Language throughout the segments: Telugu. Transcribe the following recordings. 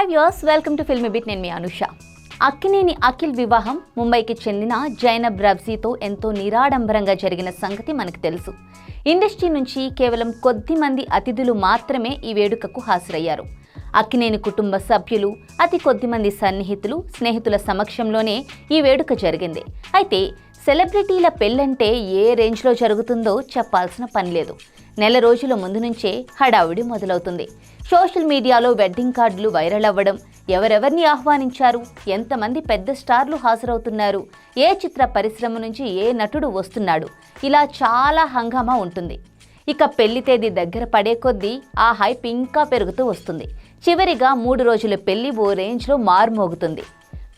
హాయ్ ఇయర్స్ వెల్కమ్ టు ఫిల్మ్ బిట్ నేను మీ అనుష. అక్కినేని అఖిల్ వివాహం ముంబైకి చెందిన జైనబ్ రబ్జీతో ఎంతో నిరాడంబరంగా జరిగిన సంగతి మనకు తెలుసు. ఇండస్ట్రీ నుంచి కేవలం కొద్ది మంది అతిథులు మాత్రమే ఈ వేడుకకు హాజరయ్యారు. అక్కినేని కుటుంబ సభ్యులు అతి కొద్ది మంది సన్నిహితులు స్నేహితుల సమక్షంలోనే ఈ వేడుక జరిగింది. అయితే సెలబ్రిటీల పెళ్ళంటే ఏ రేంజ్లో జరుగుతుందో చెప్పాల్సిన పని లేదు. నెల రోజుల ముందు నుంచే హడావుడి మొదలవుతుంది. సోషల్ మీడియాలో వెడ్డింగ్ కార్డులు వైరల్ అవ్వడం ఎవరెవరిని ఆహ్వానించారు ఎంతమంది పెద్ద స్టార్లు హాజరవుతున్నారు ఏ చిత్ర పరిశ్రమ నుంచి ఏ నటుడు వస్తున్నాడు ఇలా చాలా హంగామా ఉంటుంది. ఇక పెళ్ళి తేదీ దగ్గర పడే కొద్దీ ఆ హైప్ ఇంకా పెరుగుతూ వస్తుంది. చివరిగా మూడు రోజుల పెళ్ళి ఓ రేంజ్లో మారుమోగుతుంది.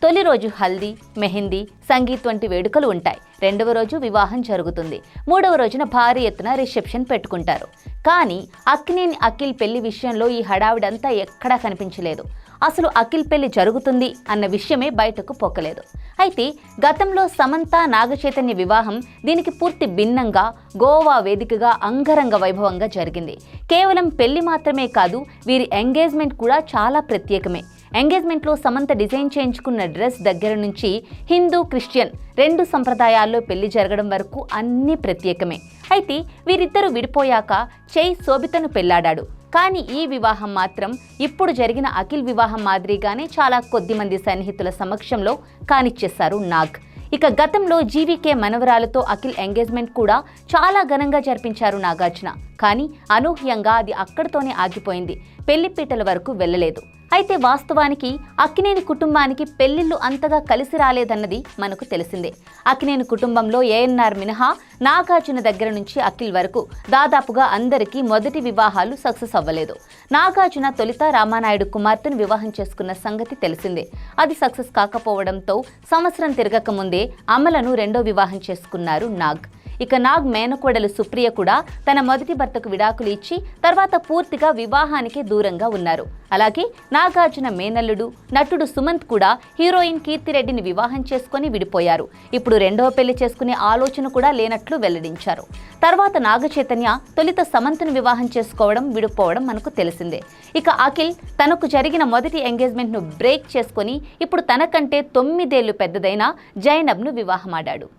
తొలి రోజు హల్దీ మెహందీ సంగీత్ వంటి వేడుకలు ఉంటాయి. రెండవ రోజు వివాహం జరుగుతుంది. మూడవ రోజున భారీ ఎత్తున రిసెప్షన్ పెట్టుకుంటారు. కానీ అక్కినేని అఖిల్ పెళ్ళి విషయంలో ఈ హడావిడంతా ఎక్కడా కనిపించలేదు. అసలు అఖిల్ పెళ్ళి జరుగుతుంది అన్న విషయమే బయటకు పొక్కలేదు అయితే గతంలో సమంత నాగచైతన్య వివాహం దీనికి పూర్తి భిన్నంగా గోవా వేదికగా అంగరంగ వైభవంగా జరిగింది. కేవలం పెళ్ళి మాత్రమే కాదు వీరి ఎంగేజ్మెంట్ కూడా చాలా ప్రత్యేకమే. ఎంగేజ్మెంట్లో సమంత డిజైన్ చేయించుకున్న డ్రెస్ దగ్గర నుంచి హిందూ క్రిస్టియన్ రెండు సంప్రదాయాల్లో పెళ్ళి జరగడం వరకు అన్నీ ప్రత్యేకమే. అయితే వీరిద్దరూ విడిపోయాక చేయి శోభితను పెళ్ళాడాడు. కానీ ఈ వివాహం మాత్రం ఇప్పుడు జరిగిన అఖిల్ వివాహం మాదిరిగానే చాలా కొద్ది మంది సన్నిహితుల సమక్షంలో కానిచ్చేశారు నాగ్. ఇక గతంలో జీవీకే మనవరాలతో అఖిల్ ఎంగేజ్మెంట్ కూడా చాలా ఘనంగా జరిపించారు నాగార్జున. కానీ అనూహ్యంగా అది అక్కడితోనే ఆగిపోయింది. పెళ్ళిపీటల వరకు వెళ్ళలేదు. అయితే వాస్తవానికి అక్కినేని కుటుంబానికి పెళ్ళిళ్ళు అంతగా కలిసి రాలేదన్నది మనకు తెలిసిందే. అక్కినేని కుటుంబంలో ఏఎన్ఆర్ మినహా నాగార్జున దగ్గర నుంచి అఖిల్ వరకు దాదాపుగా అందరికీ మొదటి వివాహాలు సక్సెస్ అవ్వలేదు. నాగార్జున తొలిత రామానాయుడు కుమార్తెను వివాహం చేసుకున్న సంగతి తెలిసిందే. అది సక్సెస్ కాకపోవడంతో సంవత్సరం తిరగక ముందే అమలను రెండో వివాహం చేసుకున్నారు నాగ్. ఇక నాగ్ మేనకోడలు సుప్రియ కూడా తన మొదటి భర్తకు విడాకులు ఇచ్చి తర్వాత పూర్తిగా వివాహానికి దూరంగా ఉన్నారు. అలాగే నాగార్జున మేనల్లుడు నటుడు సుమంత్ కూడా హీరోయిన్ కీర్తిరెడ్డిని వివాహం చేసుకొని విడిపోయారు. ఇప్పుడు రెండవ పెళ్ళి చేసుకునే ఆలోచన కూడా లేనట్లు వెల్లడించారు. తర్వాత నాగచైతన్య తొలిత సమంత్ను వివాహం చేసుకోవడం విడిపోవడం మనకు తెలిసిందే. ఇక అఖిల్ తనకు జరిగిన మొదటి ఎంగేజ్మెంట్ను బ్రేక్ చేసుకొని ఇప్పుడు తనకంటే తొమ్మిదేళ్ళు పెద్దదైన జైనబ్ను వివాహమాడాడు.